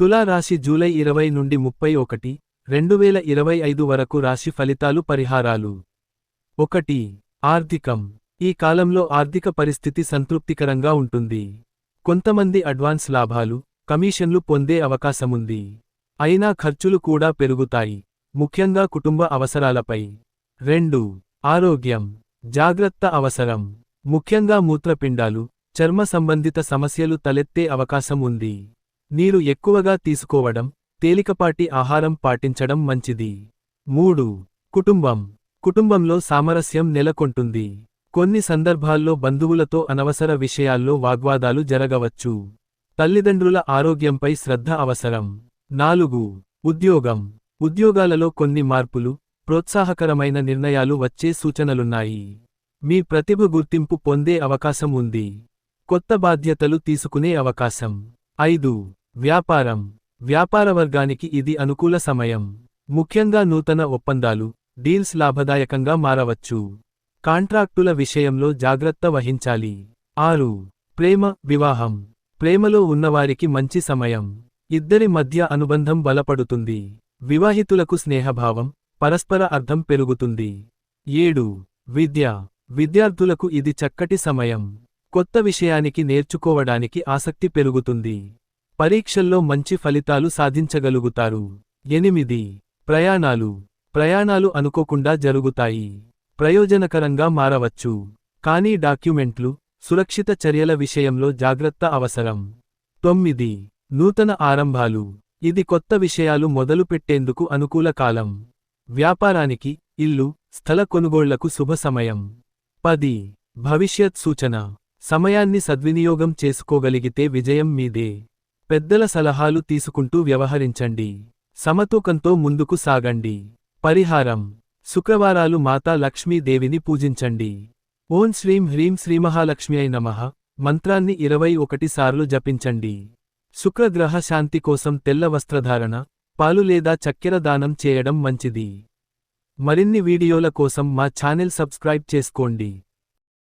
తులారాశి జూలై ఇరవై నుండి ముప్పై ఒకటి రెండు వేల ఇరవై ఐదు వరకు రాశి ఫలితాలు పరిహారాలు. ఒకటి ఆర్థికం. ఈ కాలంలో ఆర్థిక పరిస్థితి సంతృప్తికరంగా ఉంటుంది. కొంతమంది అడ్వాన్స్ లాభాలు కమిషన్లు పొందే అవకాశముంది. అయినా ఖర్చులు కూడా పెరుగుతాయి. ముఖ్యంగా కుటుంబ అవసరాలపై. రెండు ఆరోగ్యం. జాగ్రత్త అవసరం. ముఖ్యంగా మూత్రపిండాలు చర్మ సంబంధిత సమస్యలు తలెత్తే అవకాశం ఉంది నీరు ఎక్కువగా తీసుకోవడం తేలికపాటి ఆహారం పాటించడం మంచిది. మూడు కుటుంబం. కుటుంబంలో సామరస్యం నెలకొంటుంది. కొన్ని సందర్భాల్లో బంధువులతో అనవసర విషయాల్లో వాగ్వాదాలు జరగవచ్చు. తల్లిదండ్రుల ఆరోగ్యంపై శ్రద్ధ అవసరం. నాలుగు ఉద్యోగం. ఉద్యోగాలలో కొన్ని మార్పులు ప్రోత్సాహకరమైన నిర్ణయాలు వచ్చే సూచనలున్నాయి. మీ ప్రతిభ గుర్తింపు పొందే అవకాశం ఉంది. కొత్త బాధ్యతలు తీసుకునే అవకాశం. ఐదు వ్యాపారం. వ్యాపార వర్గానికి ఇది అనుకూల సమయం. ముఖ్యంగా నూతన ఒప్పందాలు డీల్స్ లాభదాయకంగా మారవచ్చు. కాంట్రాక్టుల విషయంలో జాగ్రత్త వహించాలి. ఆరు. ప్రేమ వివాహం. ప్రేమలో ఉన్నవారికి మంచి సమయం. ఇద్దరి మధ్య అనుబంధం బలపడుతుంది. వివాహితులకు స్నేహభావం పరస్పర అర్థం పెరుగుతుంది. ఏడు. విద్య. విద్యార్థులకు ఇది చక్కటి సమయం. కొత్త విషయానికి నేర్చుకోవడానికి ఆసక్తి పెరుగుతుంది. పరీక్షల్లో మంచి ఫలితాలు సాధించగలుగుతారు. ఎనిమిది. ప్రయాణాలు. ప్రయాణాలు అనుకోకుండా జరుగుతాయి. ప్రయోజనకరంగా మారవచ్చు. కానీ డాక్యుమెంట్లు సురక్షిత చర్యల విషయంలో జాగ్రత్త అవసరం. తొమ్మిది. నూతన ఆరంభాలు. ఇది కొత్త విషయాలు మొదలుపెట్టేందుకు అనుకూల కాలం. వ్యాపారానికి ఇల్లు స్థల కొనుగోళ్ళకు శుభ సమయం. పది. భవిష్యత్ సూచన. సమయాన్ని సద్వినియోగం చేసుకోగలిగితే విజయం మీదే. పెద్దల సలహాలు తీసుకుంటూ వ్యవహరించండి. సమతూకంతో ముందుకు సాగండి. పరిహారం. శుక్రవారాలు మాతా లక్ష్మీదేవిని పూజించండి. ఓం శ్రీం హ్రీం శ్రీమహాలక్ష్మి అయి నమః. మంత్రాన్ని ఇరవై ఒకటి సార్లు జపించండి. శుక్రగ్రహ శాంతి కోసం తెల్ల వస్త్రధారణ పాలు లేదా చక్కెర దానం చేయడం మంచిది. మరిన్ని వీడియోల కోసం మా ఛానెల్ సబ్స్క్రైబ్ చేసుకోండి.